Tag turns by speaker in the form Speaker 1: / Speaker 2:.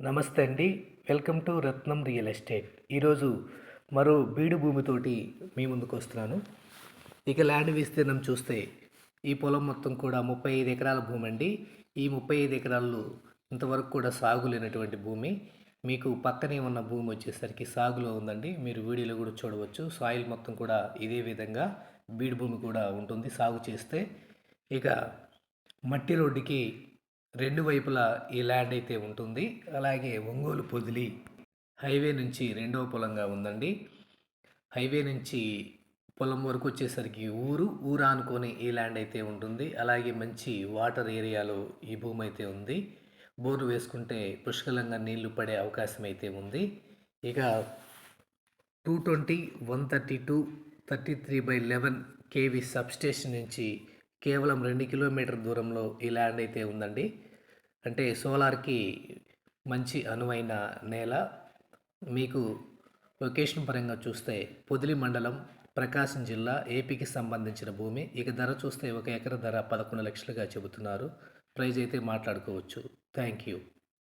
Speaker 1: నమస్తే అండి. Welcome to Ratnam real estate. ఈరోజు మరో బీడు భూమితోటి మీ ముందుకు వస్తున్నాను. ఇక ల్యాండ్ విస్తీర్ణం చూస్తే ఈ పొలం మొత్తం కూడా ముప్పై ఐదు ఎకరాల భూమి అండి. ఈ ముప్పై ఐదు ఎకరాల్లో ఇంతవరకు కూడా సాగు లేనటువంటి భూమి. మీకు పక్కనే ఉన్న భూమి వచ్చేసరికి సాగులో ఉందండి. మీరు వీడియోలో కూడా చూడవచ్చు. సాయిల్ మొత్తం కూడా ఇదే విధంగా బీడు భూమి కూడా ఉంటుంది సాగు చేస్తే. ఇక మట్టి రోడ్డుకి రెండు వైపులా ఈ ల్యాండ్ అయితే ఉంటుంది. అలాగే ఒంగోలు పొదిలి హైవే నుంచి రెండవ పొలంగా ఉందండి. హైవే నుంచి పొలం వరకు వచ్చేసరికి ఊరు ఊరు ఆనుకొని ఈ ల్యాండ్ అయితే ఉంటుంది. అలాగే మంచి వాటర్ ఏరియాలో ఈ భూమి అయితే ఉంది. బోరు వేసుకుంటే పుష్కలంగా నీళ్ళు పడే అవకాశం అయితే ఉంది. ఇక two twenty one thirty two thirty three by eleven KV substation నుంచి కేవలం రెండు కిలోమీటర్ దూరంలో ఈ ల్యాండ్ అయితే ఉందండి. అంటే సోలార్కి మంచి అనువైన నేల. మీకు లొకేషన్ పరంగా చూస్తే పొదిలి మండలం ప్రకాశం జిల్లా ఏపీకి సంబంధించిన భూమి. ఇక ధర చూస్తే ఒక ఎకర ధర పదకొండు లక్షలుగా చెబుతున్నారు. ప్రైజ్ అయితే మాట్లాడుకోవచ్చు. Thank you